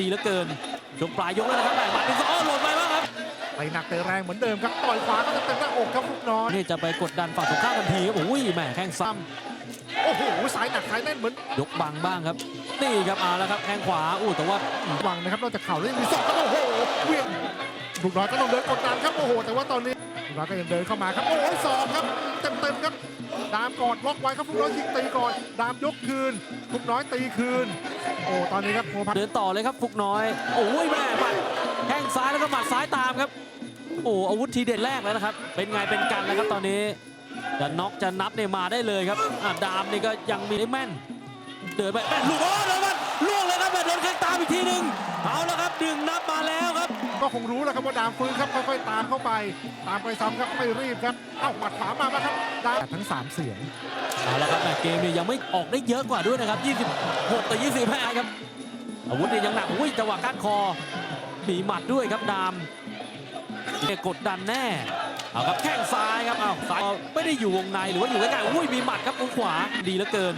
ดีเหลือเกินช่วงปลายยกแล้วนะครับแหม่หมัดหนึ่งสองอ้อหล่นไปบ้างครับไปหนักเตะแรงเหมือนเดิมครับต่อยขวาก็จะเต็มหน้าอกครับฟุกน้อยนี่จะไปกดดันฝั่งตรงข้ามทันทีครับโอ้ยแหม่แข้งซ้โอ้โหสายหนักสายแน่นเหมือนำยกบังบ้างครับ นี่ครับเอาแล้วครับแข้งขวาอู้แต่ว่าวังนะครับนอกจากเข่าแล้วยังมีศอกครับโอ้โหเวียงฟุกน้อยก็ต้องเดินกดดันครับโอ้โหแต่ว่าตอนนี้ฟุกน้ อยก็ยังเดินเข้ามาครับ โอ้โหศอกครับเต็มเต็มๆครับ ดามกอดล็อกไว้ครับฟุกน้อยยิงตีก่อน ดามยกคืน ฟุกน้อยตีคืน โอ้ตอนนี้ครับโพพักเดินต่อเลยครับฟุกน้อย โอ้ยแม่หมัดแข้งซ้ายแล้วก็หมัดซ้ายตามครับ โอ้อาวุธทีเด็ดแรกแล้วนะครับ เป็นไงเป็นกันแล้วครับตอนนี้จะน็อกจะนับเนี่ยมาได้เลยครับอะดามนี่ก็ยังมีได้แม่น เดินไปแม่นลูกโอ้แล้วมันล่วงเลยครับแม่โดนแข้งตามอีกทีหนึ่งเอาแล้วครับดึงนับมาแล้วครับ ก็คงรู้แล้วครับว่าดามฟื้นครับค่อยๆตามเข้าไป ตามไปซ้ำครับไม่รีบครับเอ้าหมัดขวามาแล้ครับดามทั้ง 3 เสียงเอาละครับแต่เกมเนี่ยยังไม่ออกได้เยอะกว่าด้วยนะครับ 26 ต่อ 25 ครับ อาวุธเนี่ยยังหนักอุ้ยจังหวะก้านคอมีหมัดด้วยครับดามเนี่ยกดดันแน่เอาครับแข้งซ้ายครับเอาซ้ายไม่ได้อยู่วงในหรือว่าอยู่ใกล้ๆอุ้ยมีหมัดครับอุ้งขวาดีเหลือเกิน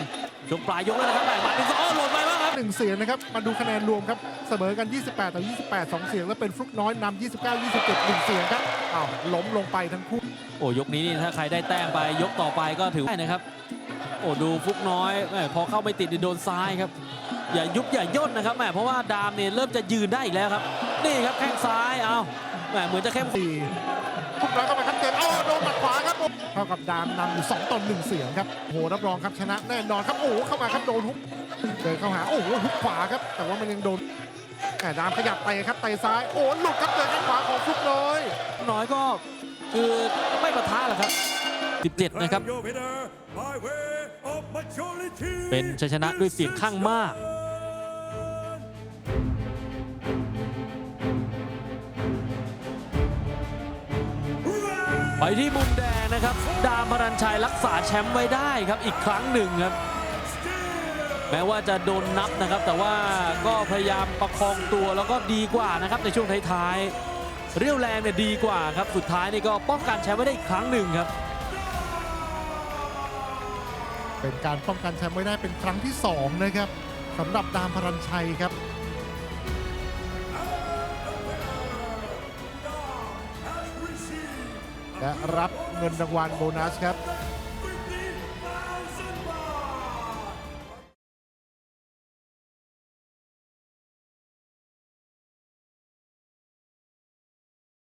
ชงปลายยกแล้วนะครับแต่หมัดหนึ่สองหล่นไปแล้ หนึ่งเสียงนะครับ มาดูคะแนนรวมครับ เสมอกัน 28 ต่อ 28 2 เสียง แล้วเป็นฟลุกน้อยนำ29 27 1 เสียงครับอ้าวล้มลงไปทั้งคู่ โอ้ยกนี้นี่ถ้าใครได้แต้มไปยกต่อไปก็ถือได้นะครับ โอ้ดูฟลุกน้อยแม่พอเข้าไม่ติดโดนซ้ายครับ อย่ายุบอย่าย่นนะครับแม่เพราะว่าดามเนี่ยเริ่มจะยืนได้อีกแล้วครับ นี่ครับแข้งซ้ายเอาแม่เหมือนจะเข้มสี่ เท่ากับดามนำอยู่2ต่อ1เสียงครับโอ้โหรับรองครับชนะแน่นอนครับโอ้โหเข้ามาครับโดนฮุกเดินเข้าหาโอ้โหฮุกขวาครับ แต่ว่ามันยังโดนแต่ดามขยับเตครับเตซ้ายโอ้โหหลุดครับเจอข้างขวาของฟลุกน้อยน้อยก็คือไม่ประทะหรอกครับ 17 นะครับ เป็นชัยชนะด้วยเสียงข้างมากไปที่มุมแดง นะครับ ดามพรัญชัยรักษาแชมป์ไว้ได้ครับอีกครั้งหนึ่งครับ แม้ว่าจะโดนนับนะครับ แต่ว่าก็พยายามประคองตัวแล้วก็ดีกว่านะครับในช่วงท้ายๆเรี่ยวแรงเนี่ยดีกว่าครับสุดท้ายนี่ก็ป้องกันแชมป์ไว้ได้อีกครั้งหนึ่งครับเป็นการป้องกันแชมป์ไว้ได้เป็นครั้งที่ 2 นะครับสำหรับดามพรัญชัยครับ และรับเงินรางวัลโบนัสครับ